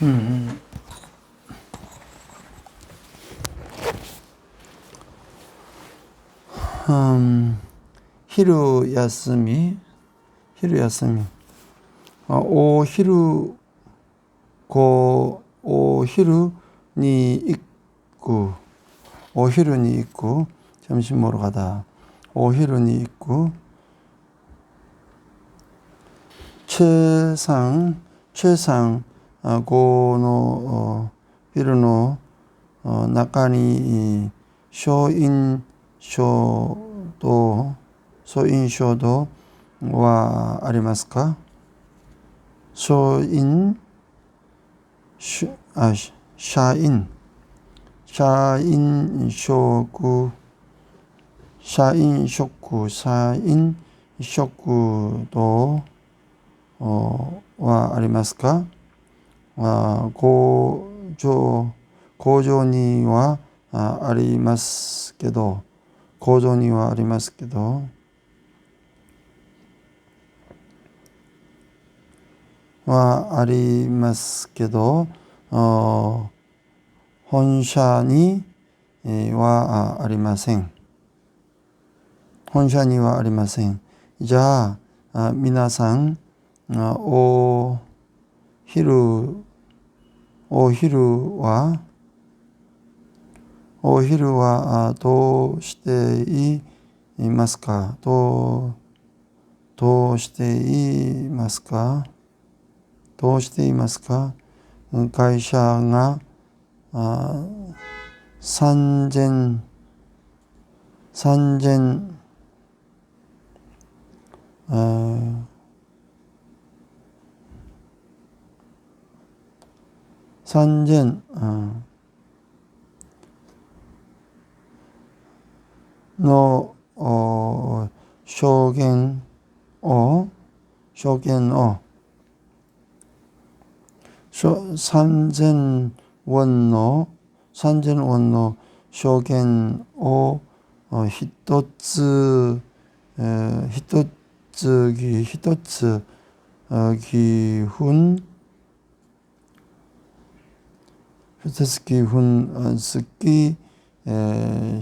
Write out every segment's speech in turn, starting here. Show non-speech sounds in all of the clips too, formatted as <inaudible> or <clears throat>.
음. 음, 히루 야스미, 히루 야스미, 아, 어, 오 히루 고, 오 히루 니 있구. 오 히루 니 있구. 점심 먹으러 가다, 오 히루 니 있구. 최상, 최상, このビルの中に小印象と小印象とはありますか？小印？あ社員。社員職。社員職社員。職とはありますか？あ工場工場にはありますけど工場にはありますけどはありますけど本社にはありません。本社にはありません。じゃあ皆さんお昼お昼はお昼はどうしていますか？どうどうしていますか？どうしていますか？会社が三千三千三千、の証言を証言を。三千ウォンの三千ウォンの証言を一つ一つ一つ義分二つ義分月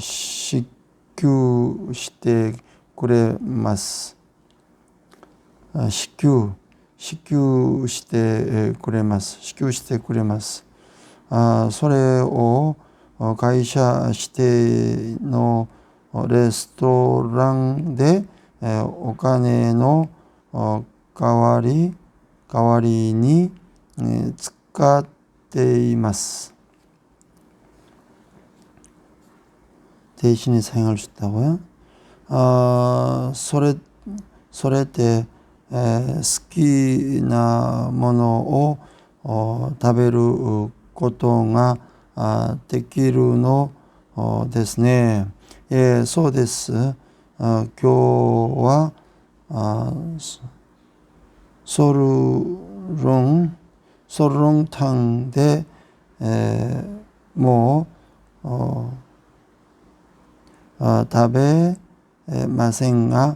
支給してくれます。支給支給してくれます。支給してくれます。あそれを会社指定のレストランでお金の代わり代わりに使っています。 대신에 사용할 수 있다고 요? 아, 소 래, 소래 때, 에, 스키나 모노 오, 食べることができるのですね。えー、そうです。今日はソルロン、ソルロンタンで、えー、もう食べませんが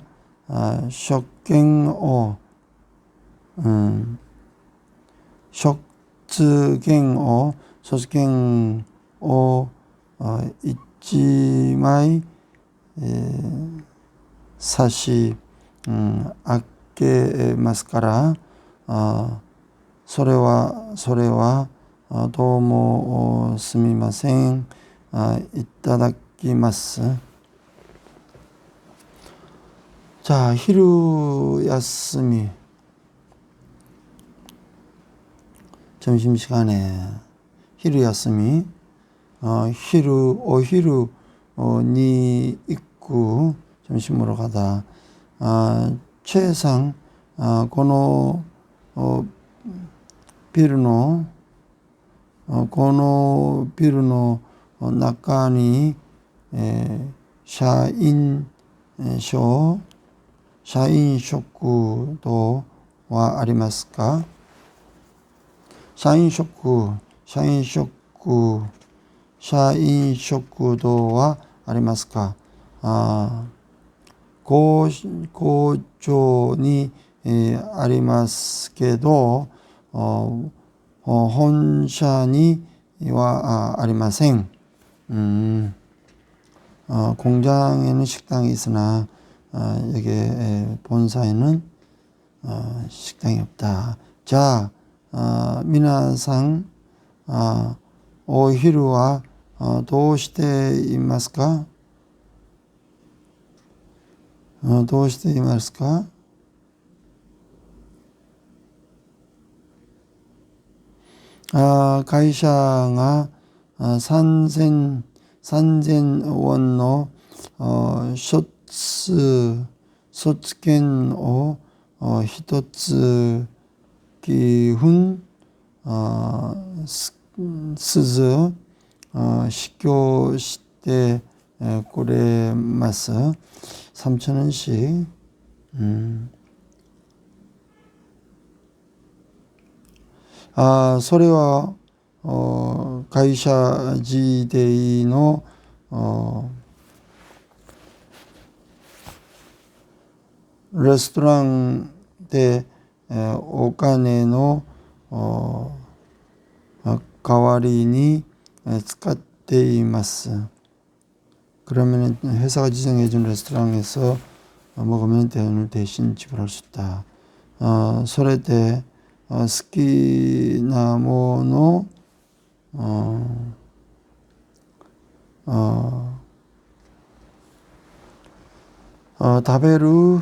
食券を、うん、食券を卒券を1枚、えー、差し、うん、開けますからあそれはそれはどうもすみませんいただきます。 자, 히루야스미. 점심시간에 히루야스미. 어, 히루, 오 히루, 어, 니 입구 점심 으로 가다. 아, 최상, 아, 고노, 어, 비르노, 어, 고노 비르노, 어, 나카니, 에, 샤인, 샤인 쇼쿠도 와 아리마스까? 샤인 쇼쿠, 샤인 쇼쿠, 샤인 쇼쿠도 와 아리마스까? 아, 고, 고조니 에, 아리마스케도 어, 어, 혼샤니 와 아, 아리마생. 음, 어, 공장에는 식당이 있으나 어, 여기 에, 본사에는 어, 식당이 없다. 자, 어, 미나상 어, 오히루와 어, 도시대 이마스까? 어, 도시대 이마스까? 아, 가이샤가 아, 산센 산젠 원노 어, 쇼 츠 소츠켄 오 어, 히토츠 기훈 어, 스, 스즈 어, 식교 시대 에, 고레 마스 3천원씩 음. 아, それはお会社時代の レストランで、えーお金のおあ代わりにえー使っています. 그러면 회사가 지정해 준 레스토랑에서 먹으면 돈을 대신 지불할 수 있다. 어, それで 어, 好きなもの 어, 어, 어, 食べる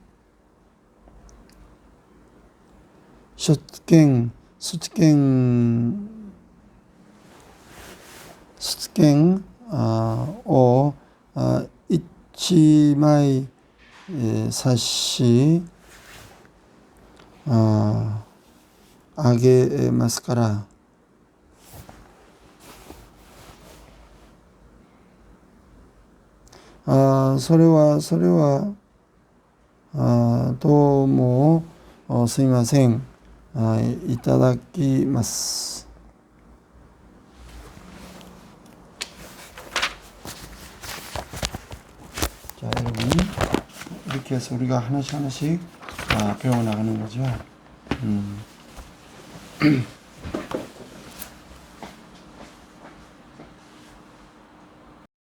卒検、卒検、卒検を一枚、え、差しあげますから、あそれはそれはあどうもすいません。 あいただきます。 자, 여러분 이렇게 해서 우리가 하나씩 하나씩 아, 배워나가는 거죠. 음. <clears throat>